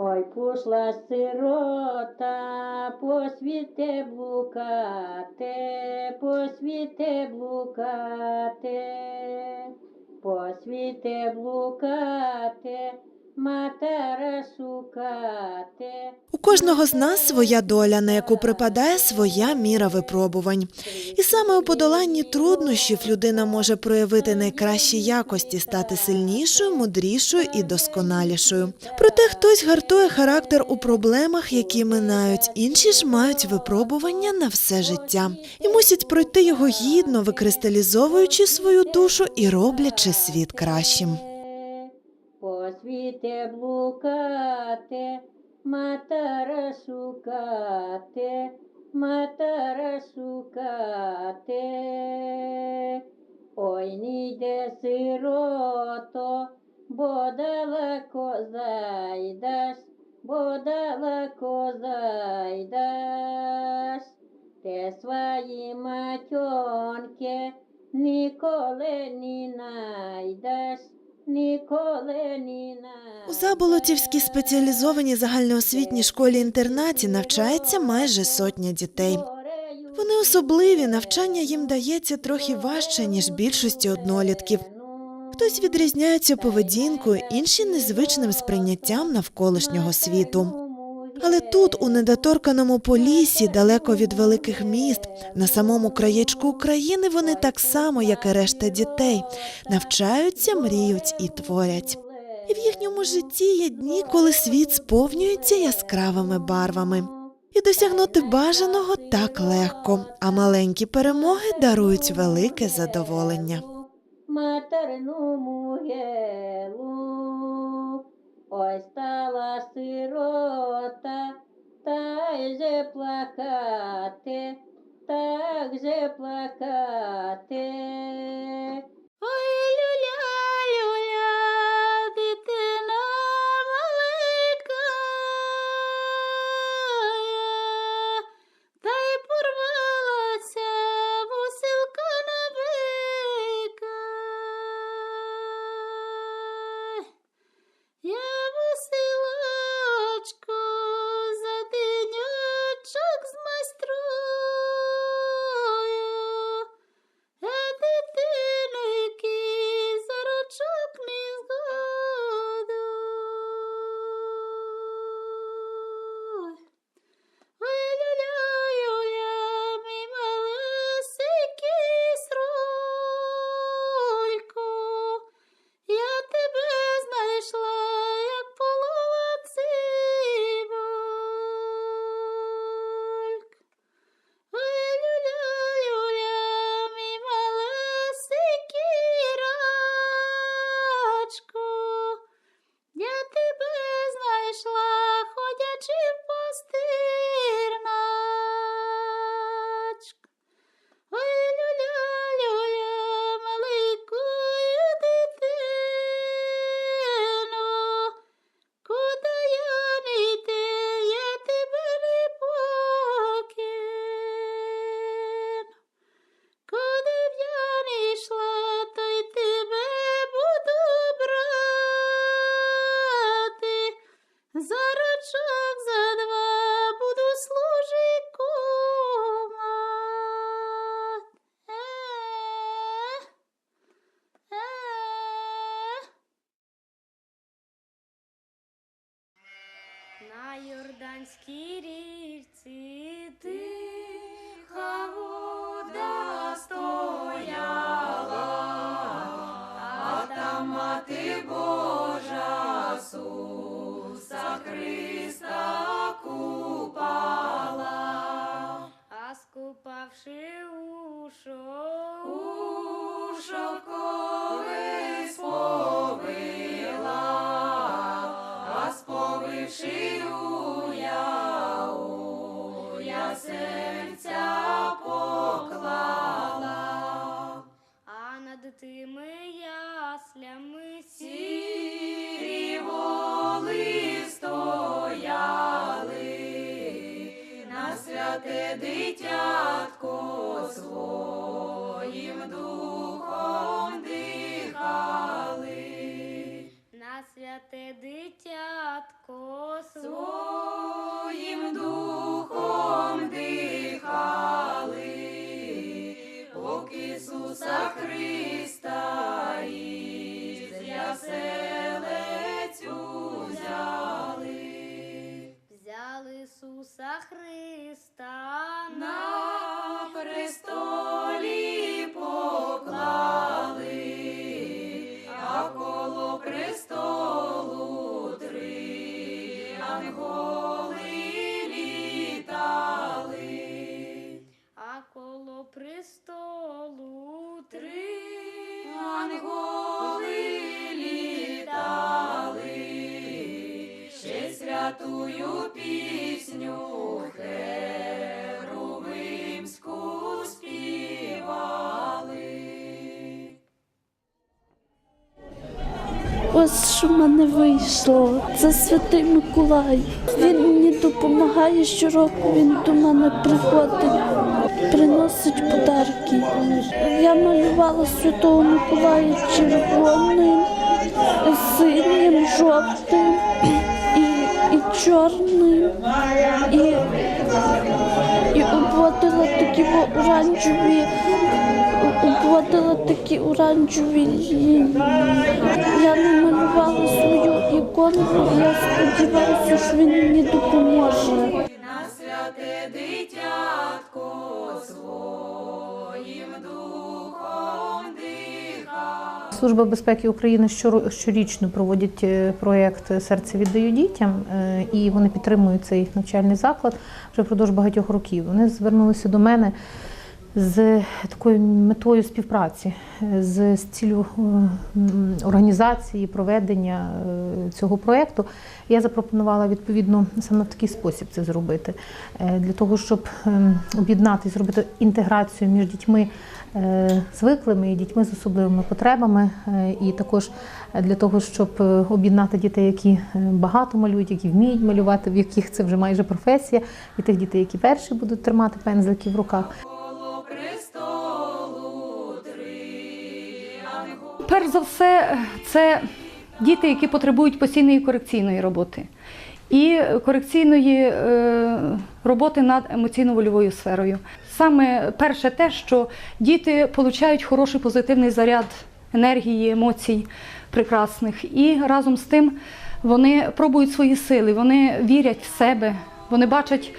Ой, пошла сирота, по світе блукати, по світе блукати, по блукати, матера шукати. Кожного з нас своя доля, на яку припадає своя міра випробувань. І саме у подоланні труднощів людина може проявити найкращі якості, стати сильнішою, мудрішою і досконалішою. Проте хтось гартує характер у проблемах, які минають, інші ж мають випробування на все життя і мусять пройти його гідно, викристалізовуючи свою душу і роблячи світ кращим. По блукати, матера шукати, матера шукати. Ой, не йде сирото, бо далеко зайдеш, бо далеко зайдеш. Те свої матьонки ніколи не найдеш. У Заболотівській спеціалізованій загальноосвітній школі-інтернаті навчається майже сотня дітей. Вони особливі, навчання їм дається трохи важче, ніж більшості однолітків. Хтось відрізняється поведінкою, інші незвичним сприйняттям навколишнього світу. Але тут, у недоторканому полісі, далеко від великих міст, на самому краєчку України, вони так само, як і решта дітей, навчаються, мріють і творять. І в їхньому житті є дні, коли світ сповнюється яскравими барвами. І досягнути бажаного так легко, а маленькі перемоги дарують велике задоволення. Материну могилу, ой стала сирота, так же плакати, так же плакати. Ares Те дитятко своїм духом дихали, на святе дитятко своїм духом дихали, поки Ісуса Христа. Святую пісню херувимську співали. Ось що в мене вийшло. Це святий Миколай. Він мені допомагає щороку. Він до мене приходить, приносить подарки. Я малювала святого Миколая червоним, синім, жовтим чорним. І, і обводила такі оранжеві, обводила такі оранжеві лінії. Я намалювала свою іконку, я сподіваюся, що він мені допоможе. Служба безпеки України щорічно проводять е, проєкт Серце віддаю дітям, е, і вони підтримують цей навчальний заклад вже впродовж багатьох років. Вони звернулися до мене з такою метою співпраці, з, ціллю е, організації, проведення е, цього проєкту. Я запропонувала відповідно саме в такий спосіб це зробити, Е, для того, щоб ем, об'єднати, зробити інтеграцію між дітьми звиклими і дітьми з особливими потребами, і також для того, щоб об'єднати дітей, які багато малюють, які вміють малювати, в яких це вже майже професія, і тих дітей, які перші будуть тримати пензлики в руках. Перш за все, це діти, які потребують постійної корекційної роботи. І корекційної е, роботи над емоційно-вольовою сферою. Саме перше те, що діти отримують хороший позитивний заряд енергії, емоцій прекрасних. І разом з тим вони пробують свої сили, вони вірять в себе, вони бачать,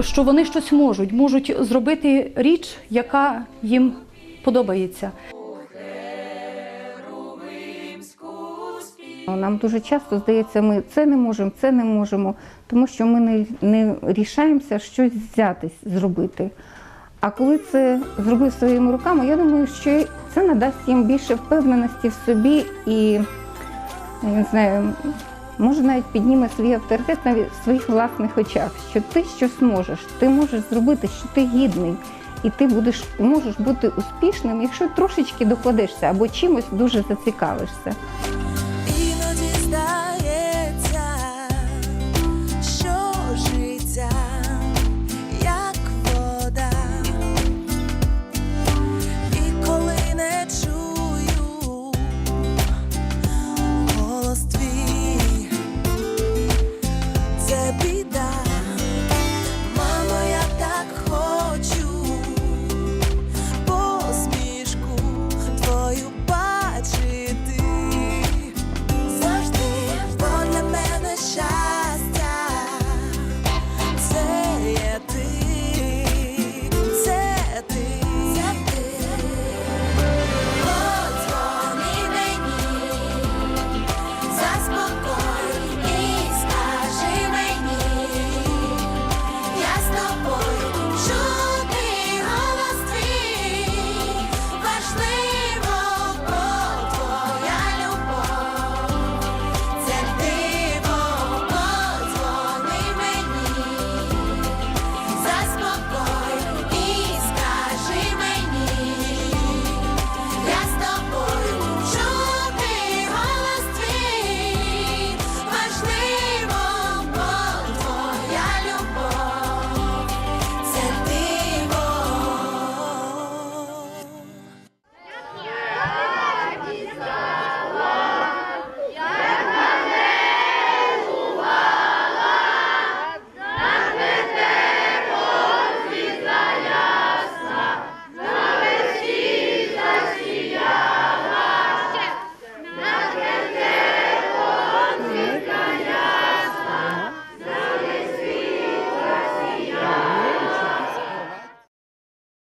що вони щось можуть, можуть зробити річ, яка їм подобається. Нам дуже часто здається, ми це не можемо, це не можемо, тому що ми не, не рішаємося щось взятись зробити. А коли це зробив своїми руками, я думаю, що це надасть їм більше впевненості в собі і я не знаю, може навіть підніме свій авторитет навіть своїх власних очах, що ти щось можеш, ти можеш зробити, що ти гідний, і ти будеш можеш бути успішним, якщо трошечки докладешся або чимось дуже зацікавишся.